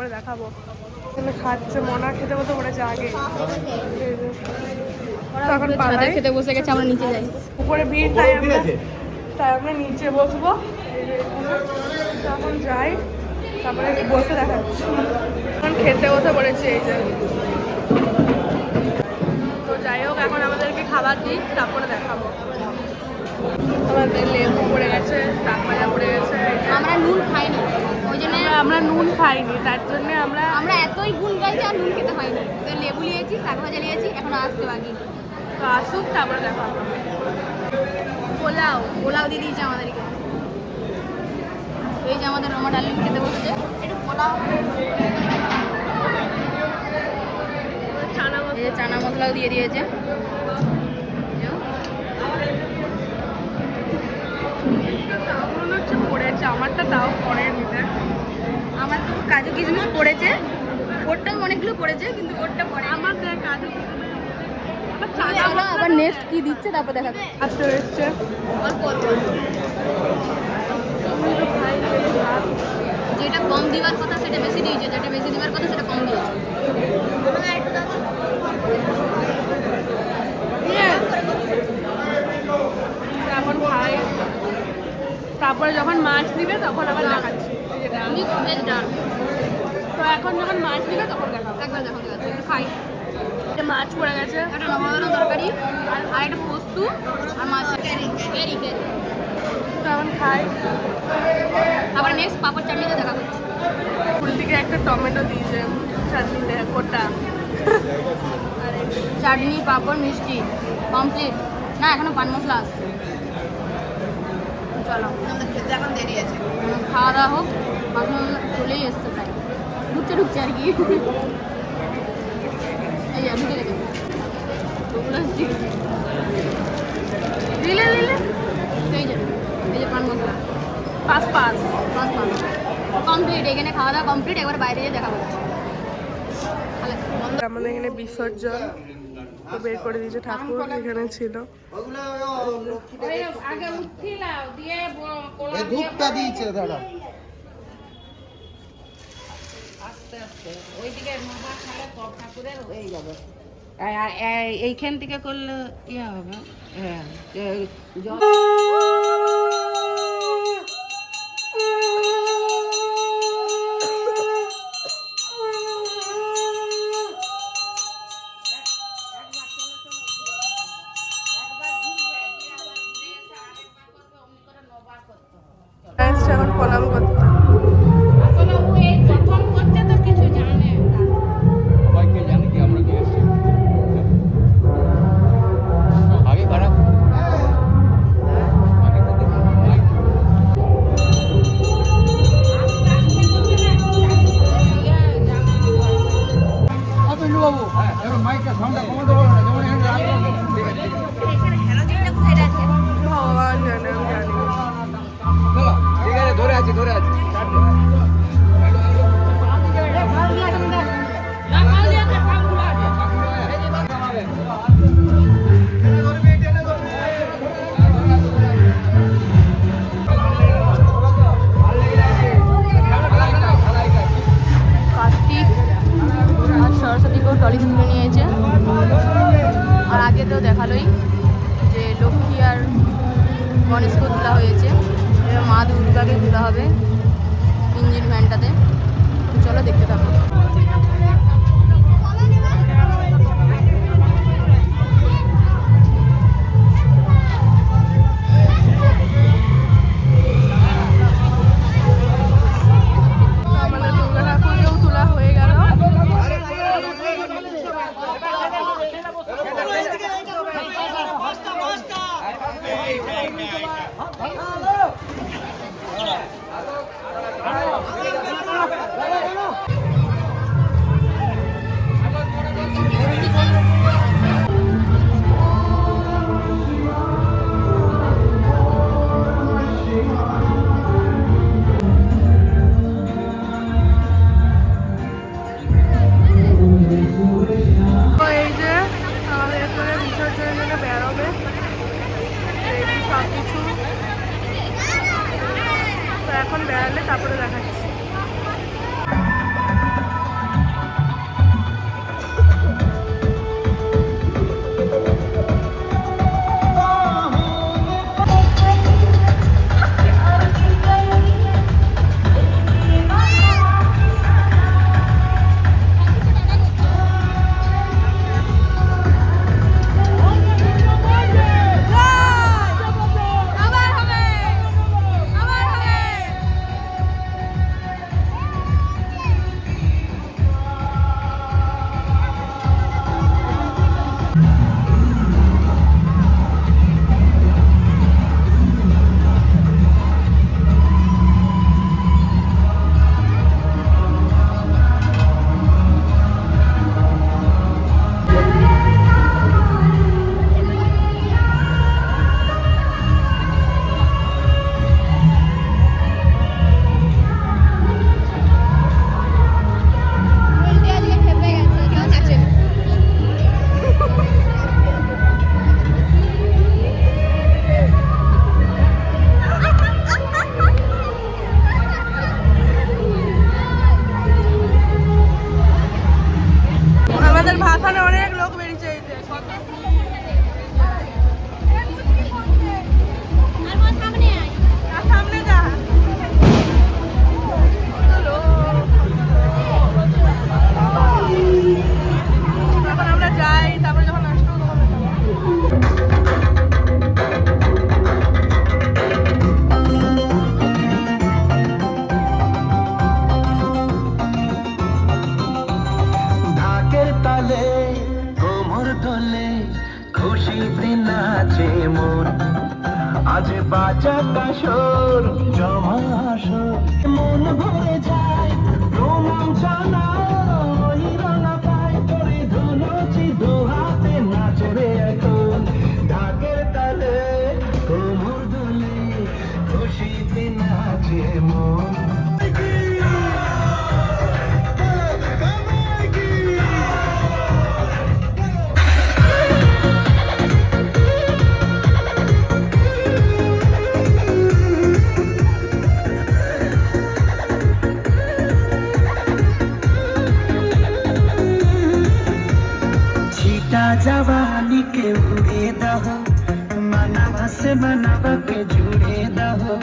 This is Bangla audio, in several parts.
তারপরে দেখাবো। খাচ্ছে মনা খেতে বসে পড়েছে আগে। তখন পালাই খেতে বসে গেছে আমরা নিচে যাই। উপরে ভিড় তাই আমরা তাই আমরা নিচে বসবো। এই তখন যাই। তারপরে বসে দেখাচ্ছি। এখন খেতে বসে পড়েছি এই যে। তো যাই হোক এখন আমাদেরকে খাবার দিই তারপরে দেখাবো। আমাদের লেবু পড়ে গেছে টাক পড়ে গেছে। আমরা নুন খাইনি। ওই জন্য আমরা- নুন খাইনি তার জন্য আমরা আমরা এতই গুণ গাইছি আর নুন খেতে হয়নি তো লেবু নিয়েছি শাক ভাজা নিয়েছি এখন আসতে বাকি। তো আসুক তারপরে দেখাবো পোলাও পোলাও দিয়ে দিয়েছে আমাদেরকে। এই যে আমাদের রমা ডালিম খেতে বসেছে। একটু পোলাও। চানা মশলাও দিয়ে দিয়েছে তাও মনে হচ্ছে পড়েছে আমারটা তাও পড়ের ভিতরে। আমার তো কাজু কিশমিশ পড়েছে। ওরটাও অনেকগুলো পড়েছে কিন্তু ওরটা পড়ে আমার দেখ কাজু চানা চলো আবার নেক্সট কি দিচ্ছে তারপর দেখা। আসতে এসছে যেটা কম দিবার কথা সেটা বেশি দিয়েছে। যেটা বেশি দিবার কথা সেটা কম দিয়েছে। এখন খাই তারপরে যখন মাছ দিবে তখন আবার দেখাচ্ছি। তো এখন যখন মাছ দিবে তখন দেখাবো। একবার দেখা খাই। মাছ পড়ে গেছে। একটা নবদানা তরকারি। আর আর একটা পোস্তু। আর মাছ ক্যারি ক্যারি ক্যারি তো এখন খাই। আবার নেক্সট পাপড় চাটনিতে দেখা করছি ফুল দিকে একটা টমেটো দিয়েছে চাটনিতে কোটা। চাটনি পাপড় মিষ্টি। কমপ্লিট না এখনও পান মশলা আসছে। চলো খেতে এখন দেরি আছে। খাওয়া দাওয়া হোক মশলা চলেই এসছে প্রায়। ঢুকছে ঢুকছে আর কি। এই ঢুকে গেছে। দিলে দিলে এই যে এই যে পান মশলা। পাঁচ পাঁচ পাঁচ পান কমপ্লিট এখানে খাওয়া দাওয়া কমপ্লিট একবার বাইরে গিয়ে দেখা ভালো আমাদের এখানে বিসর্জন। তো বের করে দিয়েছে ঠাকুর এখানে ছিল। এ দিয়েছে দাদা এইখান থেকে করলে ইয়ে হবে? হ্যাঁ মা তোলা হবে। ইঞ্জিন ভ্যানটাতে। চলো দেখতে থাকো। ওখানে অনেক লোক বেরিয়ে বেরিয়েছে বাঁচা কাশর জমাস মন ভরে যায় রোমাঞ্চনা जवानी के उड़े दहो मनवा से मनवा के जुड़े दहो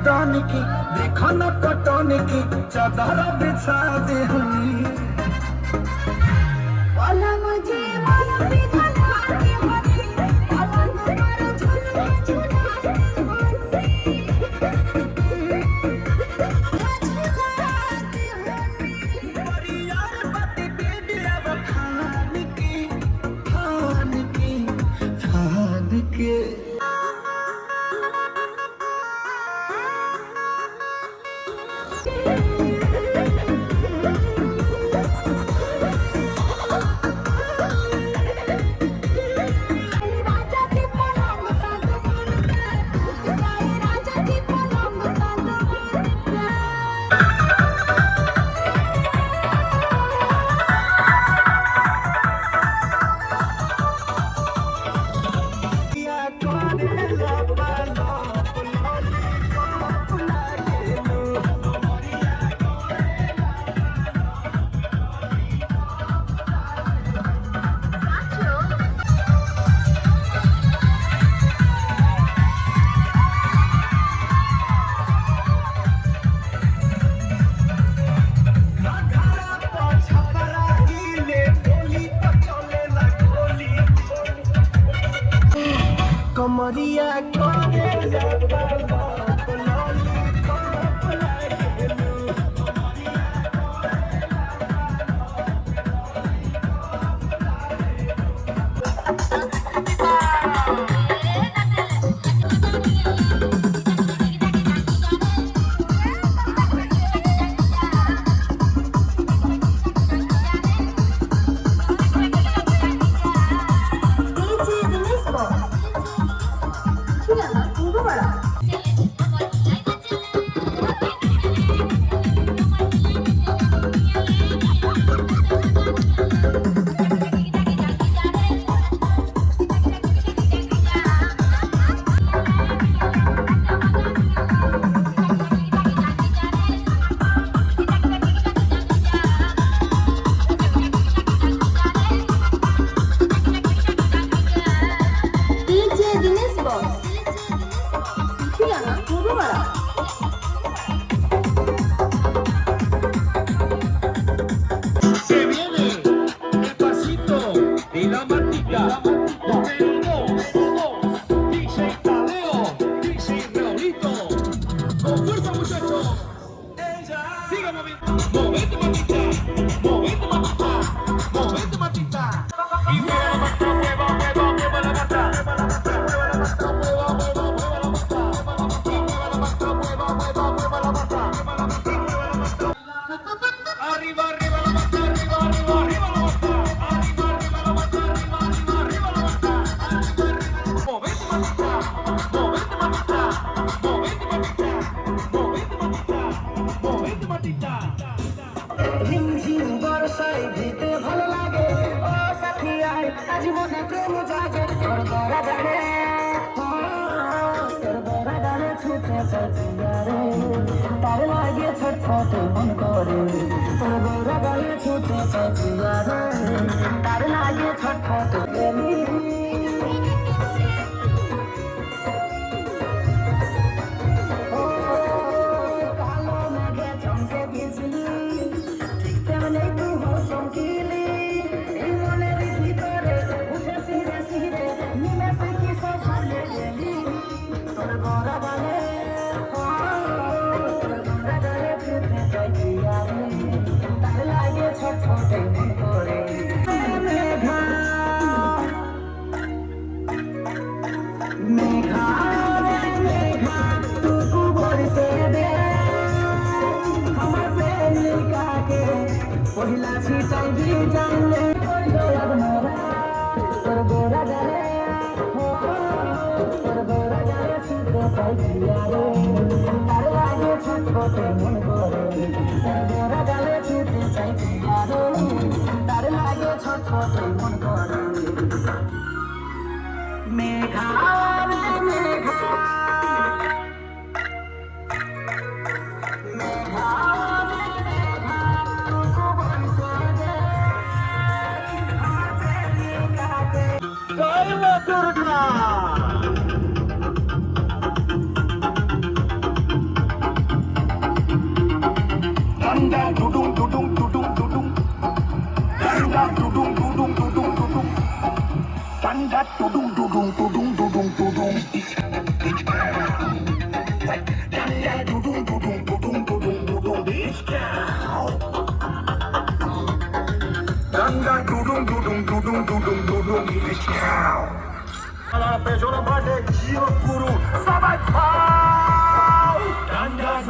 कटौन की देखो न कटौन की चादर बिछा दे हमी করতে চাচ্ছিয়ারে তার লাগে ছটফট মন করে। তোর গোরা গালে ছুটে চাচ্ছিয়ারে তার লাগে ছটফট। Good night. Pejora Bade, Giro Kuru, Danda,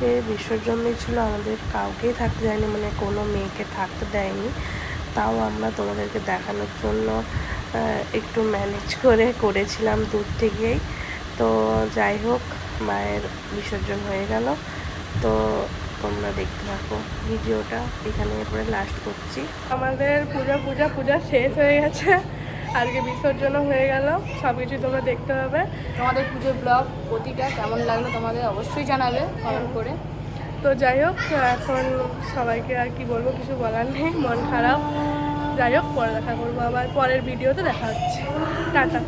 ঠাকুরকে বিসর্জন দিয়েছিল আমাদের কাউকেই থাকতে দেয়নি মানে কোনো মেয়েকে থাকতে দেয়নি। তাও আমরা তোমাদেরকে দেখানোর জন্য একটু ম্যানেজ করে করেছিলাম দূর থেকেই। তো যাই হোক, মায়ের বিসর্জন হয়ে গেল। তো তোমরা দেখতে থাকো ভিডিওটা, এখানে এরপরে লাস্ট করছি। আমাদের পূজা পূজা পূজা শেষ হয়ে গেছে। আজকে বিসর্জন হয়ে গেল সব কিছু তোমরা দেখতে হবে তোমাদের পুজোর ব্লগ প্রতিটা কেমন লাগল তোমাদের অবশ্যই জানাবে কমেন্ট করে। তো যাই হোক এখন সবাইকে আর কি বলব কিছু বলার নেই মন খারাপ। যাই হোক পরে দেখা করব আবার পরের ভিডিওতে দেখা হচ্ছে। টাটা।